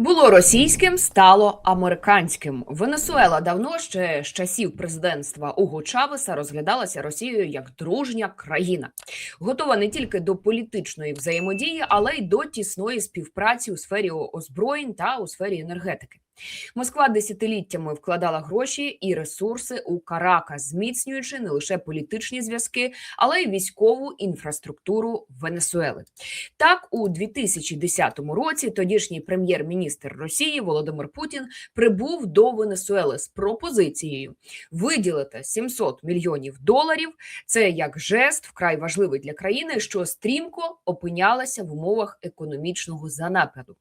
Було російським, стало американським. Венесуела давно ще з часів президентства Уго Чавеса розглядалася Росією як дружня країна, готова не тільки до політичної взаємодії, але й до тісної співпраці у сфері озброєнь та у сфері енергетики. Москва десятиліттями вкладала гроші і ресурси у Каракас, зміцнюючи не лише політичні зв'язки, але й військову інфраструктуру Венесуели. Так, у 2010 році тодішній прем'єр-міністр Росії Володимир Путін прибув до Венесуели з пропозицією виділити 700 мільйонів доларів. Це як жест вкрай важливий для країни, що стрімко опинялася в умовах економічного занепаду.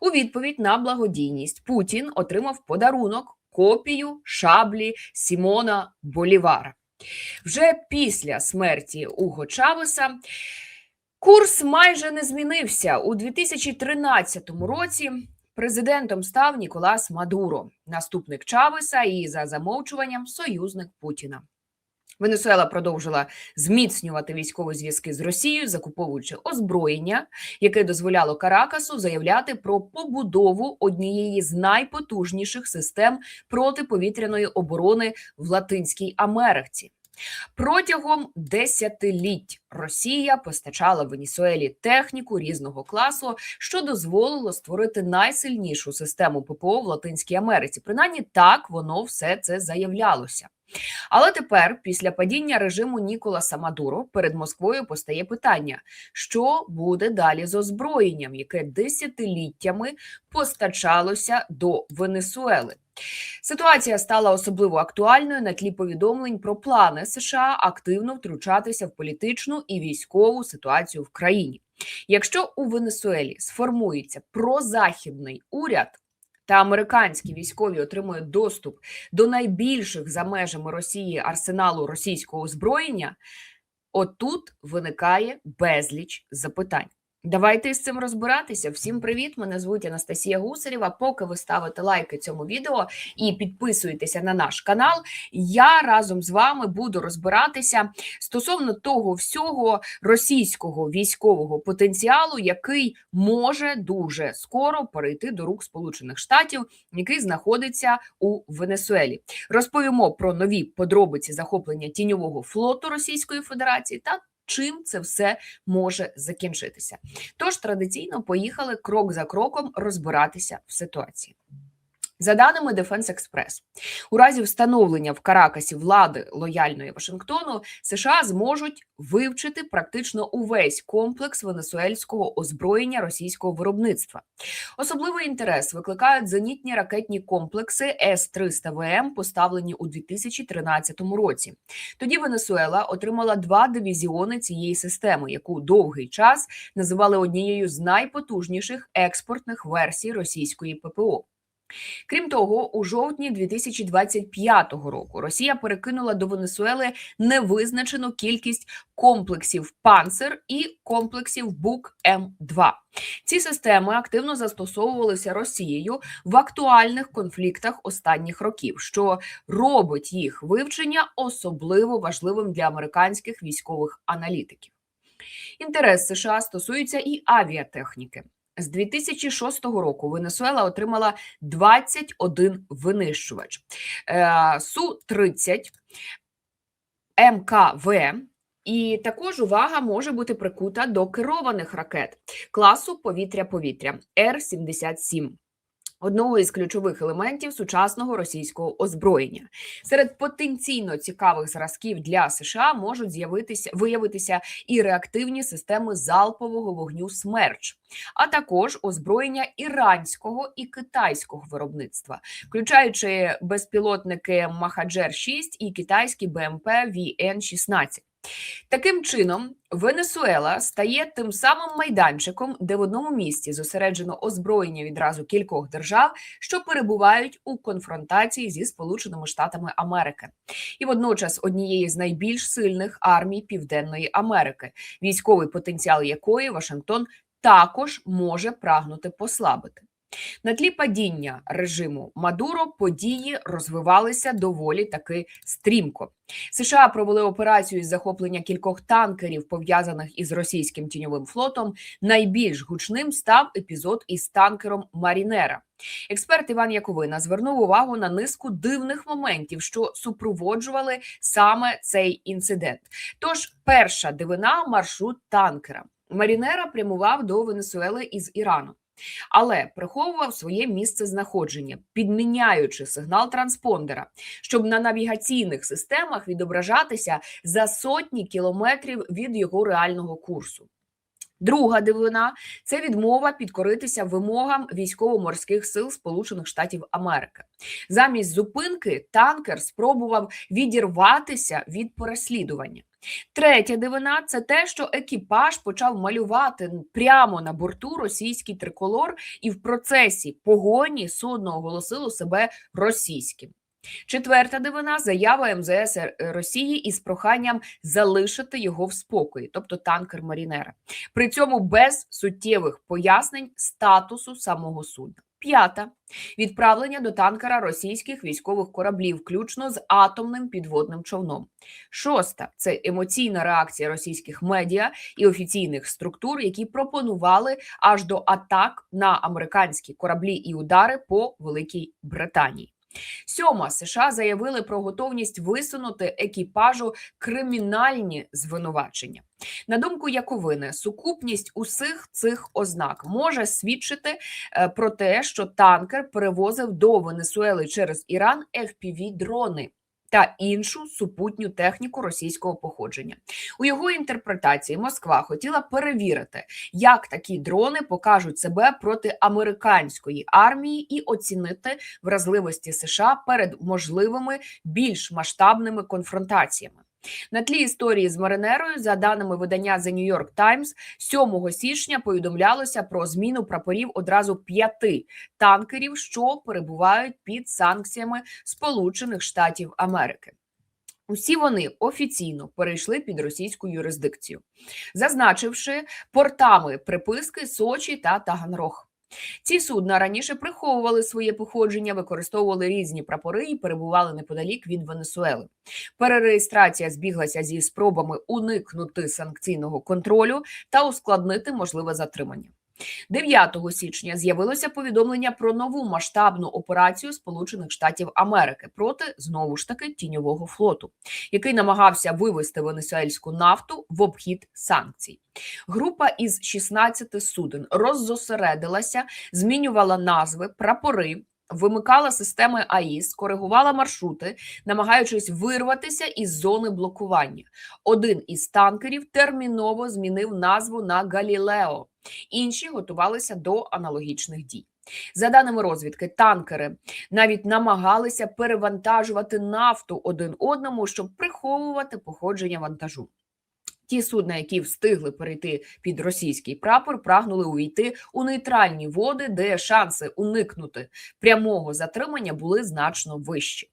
У відповідь на благодійність Путін отримав подарунок копію шаблі Сімона Болівара. Вже після смерті Уго Чавеса курс майже не змінився у 2013 році. Президентом став Ніколас Мадуро, наступник Чавеса і за замовчуванням союзник Путіна. Венесуела продовжила зміцнювати військові зв'язки з Росією, закуповуючи озброєння, яке дозволяло Каракасу заявляти про побудову однієї з найпотужніших систем протиповітряної оборони в Латинській Америці. Протягом десятиліть Росія постачала Венесуелі техніку різного класу, що дозволило створити найсильнішу систему ППО в Латинській Америці. Принаймні так воно все це заявлялося. Але тепер, після падіння режиму Ніколаса Мадуро, перед Москвою постає питання: що буде далі з озброєнням, яке десятиліттями постачалося до Венесуели. Ситуація стала особливо актуальною на тлі повідомлень про плани США активно втручатися в політичну і військову ситуацію в країні. Якщо у Венесуелі сформується прозахідний уряд, та американські військові отримують доступ до найбільших за межами Росії арсеналу російського озброєння, отут виникає безліч запитань. Давайте з цим розбиратися. Всім привіт! Мене звуть Анастасія Гусарєва. Поки ви ставите лайки цьому відео і підписуєтеся на наш канал, я разом з вами буду розбиратися стосовно того всього російського військового потенціалу, який може дуже скоро перейти до рук Сполучених Штатів, який знаходиться у Венесуелі. Розповімо про нові подробиці захоплення тіньового флоту Російської Федерації та чим це все може закінчитися. Тож традиційно поїхали крок за кроком розбиратися в ситуації. За даними Defense Express, у разі встановлення в Каракасі влади лояльної Вашингтону, США зможуть вивчити практично увесь комплекс венесуельського озброєння російського виробництва. Особливий інтерес викликають зенітні ракетні комплекси С-300ВМ, поставлені у 2013 році. Тоді Венесуела отримала два дивізіони цієї системи, яку довгий час називали однією з найпотужніших експортних версій російської ППО. Крім того, у жовтні 2025 року Росія перекинула до Венесуели невизначену кількість комплексів «Панцер» і комплексів Бук М2. Ці системи активно застосовувалися Росією в актуальних конфліктах останніх років, що робить їх вивчення особливо важливим для американських військових аналітиків. Інтерес США стосується і авіатехніки. З 2006 року Венесуела отримала 21 винищувач Е, су 30 МКВ. І також увага може бути прикута до керованих ракет класу повітря-повітря Р-77 одного із ключових елементів сучасного російського озброєння. Серед потенційно цікавих зразків для США можуть з'явитися виявитися і реактивні системи залпового вогню «Смерч», а також озброєння іранського і китайського виробництва, включаючи безпілотники Махаджер 6 і китайський БМП VN-16. Таким чином, Венесуела стає тим самим майданчиком, де в одному місці зосереджено озброєння відразу кількох держав, що перебувають у конфронтації зі Сполученими Штатами Америки, і водночас однієї з найбільш сильних армій Південної Америки, військовий потенціал якої Вашингтон також може прагнути послабити. На тлі падіння режиму Мадуро події розвивалися доволі таки стрімко. США провели операцію із захоплення кількох танкерів, пов'язаних із російським тіньовим флотом. Найбільш гучним став епізод із танкером Марінера. Експерт Іван Яковина звернув увагу на низку дивних моментів, що супроводжували саме цей інцидент. Тож, перша дивина маршрут танкера. Марінера прямував до Венесуели із Ірану. Але приховував своє місце знаходження, підміняючи сигнал транспондера, щоб на навігаційних системах відображатися за сотні кілометрів від його реального курсу. Друга дивина це відмова підкоритися вимогам військово-морських сил Сполучених Штатів Америки. Замість зупинки танкер спробував відірватися від переслідування. Третя дивина це те, що екіпаж почав малювати прямо на борту російський триколор, і в процесі погоні судно оголосило себе російським. Четверта дивина заява МЗС Росії із проханням залишити його в спокої, тобто танкер Марінера, при цьому без суттєвих пояснень статусу самого судна. П'ята відправлення до танкера російських військових кораблів, включно з атомним підводним човном. Шоста це емоційна реакція російських медіа і офіційних структур, які пропонували аж до атак на американські кораблі і удари по Великій Британії. Сьома США заявили про готовність висунути екіпажу кримінальні звинувачення. На думку Яковини, сукупність усіх цих ознак може свідчити е, про те, що танкер перевозив до Венесуели через Іран fpv дрони та іншу супутню техніку російського походження. У його інтерпретації Москва хотіла перевірити, як такі дрони покажуть себе проти американської армії і оцінити вразливості США перед можливими більш масштабними конфронтаціями. На тлі історії з Маринерою, за даними видання The New York Times, 7 січня повідомлялося про зміну прапорів одразу п'яти танкерів, що перебувають під санкціями Сполучених Штатів Америки. Усі вони офіційно перейшли під російську юрисдикцію, зазначивши портами приписки Сочі та Таганрог. Ці судна раніше приховували своє походження, використовували різні прапори і перебували неподалік від Венесуели. Перереєстрація збіглася зі спробами уникнути санкційного контролю та ускладнити можливе затримання. 9 січня з'явилося повідомлення про нову масштабну операцію Сполучених Штатів Америки проти знову ж таки тіньового флоту, який намагався вивести венесуельську нафту в обхід санкцій. Група із 16 суден роззосередилася, змінювала назви, прапори. Вимикала системи АІС, коригувала маршрути, намагаючись вирватися із зони блокування. Один із танкерів терміново змінив назву на Галілео. Інші готувалися до аналогічних дій. За даними розвідки, танкери навіть намагалися перевантажувати нафту один одному, щоб приховувати походження вантажу. Ті судна, які встигли перейти під російський прапор, прагнули увійти у нейтральні води, де шанси уникнути прямого затримання були значно вищі.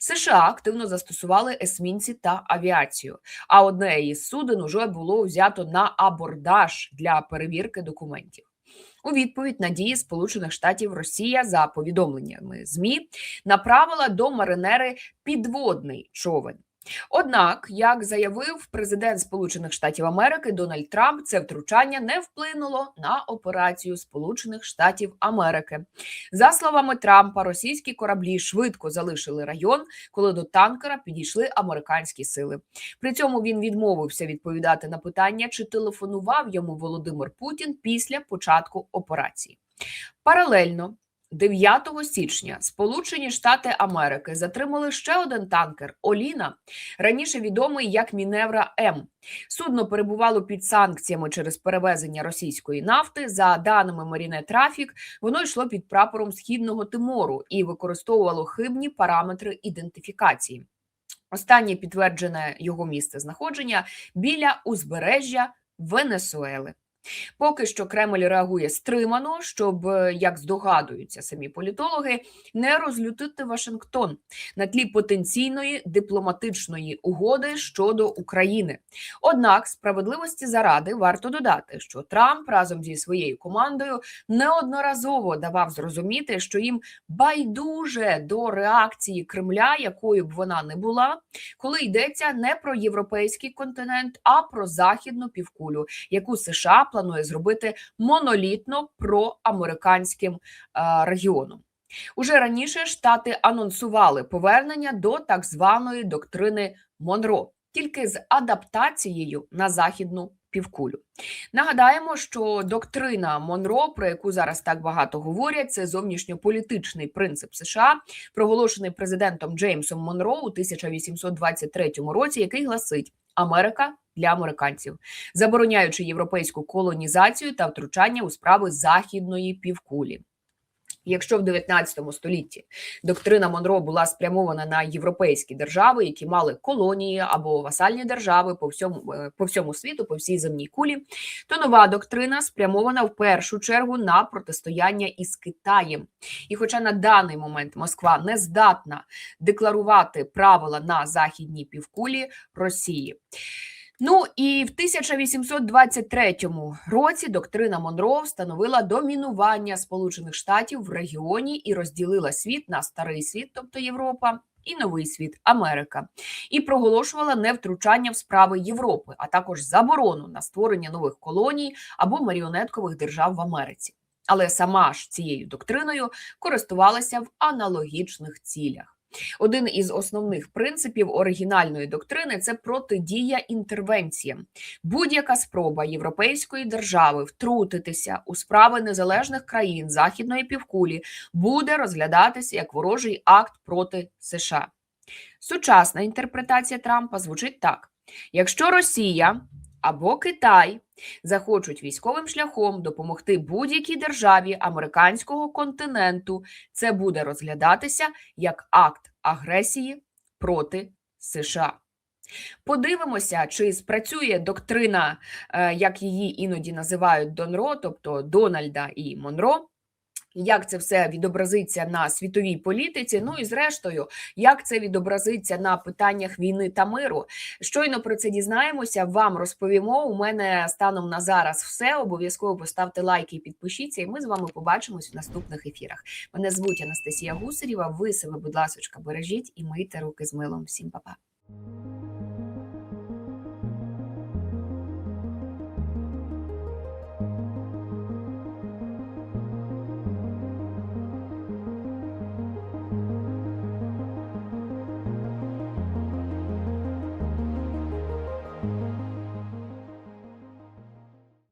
США активно застосували есмінці та авіацію. А одне із суден уже було взято на абордаж для перевірки документів. У відповідь на дії Сполучених Штатів Росія за повідомленнями ЗМІ направила до маринери підводний човен. Однак, як заявив президент Сполучених Штатів Америки Дональд Трамп, це втручання не вплинуло на операцію Сполучених Штатів Америки. За словами Трампа, російські кораблі швидко залишили район, коли до танкера підійшли американські сили. При цьому він відмовився відповідати на питання, чи телефонував йому Володимир Путін після початку операції. Паралельно 9 січня Сполучені Штати Америки затримали ще один танкер Оліна, раніше відомий як Міневра М. Судно перебувало під санкціями через перевезення російської нафти. За даними Маріне Трафік, воно йшло під прапором східного Тимору і використовувало хибні параметри ідентифікації. Останнє підтверджене його місце знаходження біля узбережжя Венесуели. Поки що Кремль реагує стримано, щоб, е, як здогадуються самі політологи, не розлютити Вашингтон на тлі потенційної дипломатичної угоди щодо України. Однак справедливості заради варто додати, що Трамп разом зі своєю командою неодноразово давав зрозуміти, що їм байдуже до реакції Кремля, якою б вона не була, коли йдеться не про європейський континент, а про західну півкулю, яку США планує зробити монолітно проамериканським е, регіоном. Уже раніше штати анонсували повернення до так званої доктрини Монро, тільки з адаптацією на західну півкулю. Нагадаємо, що доктрина Монро, про яку зараз так багато говорять, це зовнішньополітичний принцип США, проголошений президентом Джеймсом Монро у 1823 році, який гласить Америка для американців, забороняючи європейську колонізацію та втручання у справи західної півкулі. Якщо в 19 столітті доктрина Монро була спрямована на європейські держави, які мали колонії або васальні держави по всьому е, по всьому світу, по всій земній кулі, то нова доктрина спрямована в першу чергу на протистояння із Китаєм. І, хоча на даний момент Москва не здатна декларувати правила на західній півкулі Росії. Ну і в 1823 році доктрина Монро встановила домінування Сполучених Штатів в регіоні і розділила світ на старий світ, тобто Європа, і новий світ Америка, і проголошувала невтручання в справи Європи, а також заборону на створення нових колоній або маріонеткових держав в Америці. Але сама ж цією доктриною користувалася в аналогічних цілях. Один із основних принципів оригінальної доктрини це протидія інтервенціям. Будь-яка спроба європейської держави втрутитися у справи незалежних країн західної півкулі буде розглядатися як ворожий акт проти США. Сучасна інтерпретація Трампа звучить так: якщо Росія або Китай захочуть військовим шляхом допомогти будь-якій державі американського континенту, це буде розглядатися як акт агресії проти США. Подивимося, чи спрацює доктрина, е, як її іноді називають Донро, тобто Дональда і Монро. Як це все відобразиться на світовій політиці? Ну і зрештою, як це відобразиться на питаннях війни та миру? Щойно про це дізнаємося. Вам розповімо. У мене станом на зараз все. Обов'язково поставте лайки і підпишіться. І ми з вами побачимось в наступних ефірах. Мене звуть Анастасія Гусарєва. Ви себе, будь ласка, бережіть і мийте руки з милом. Всім па-па.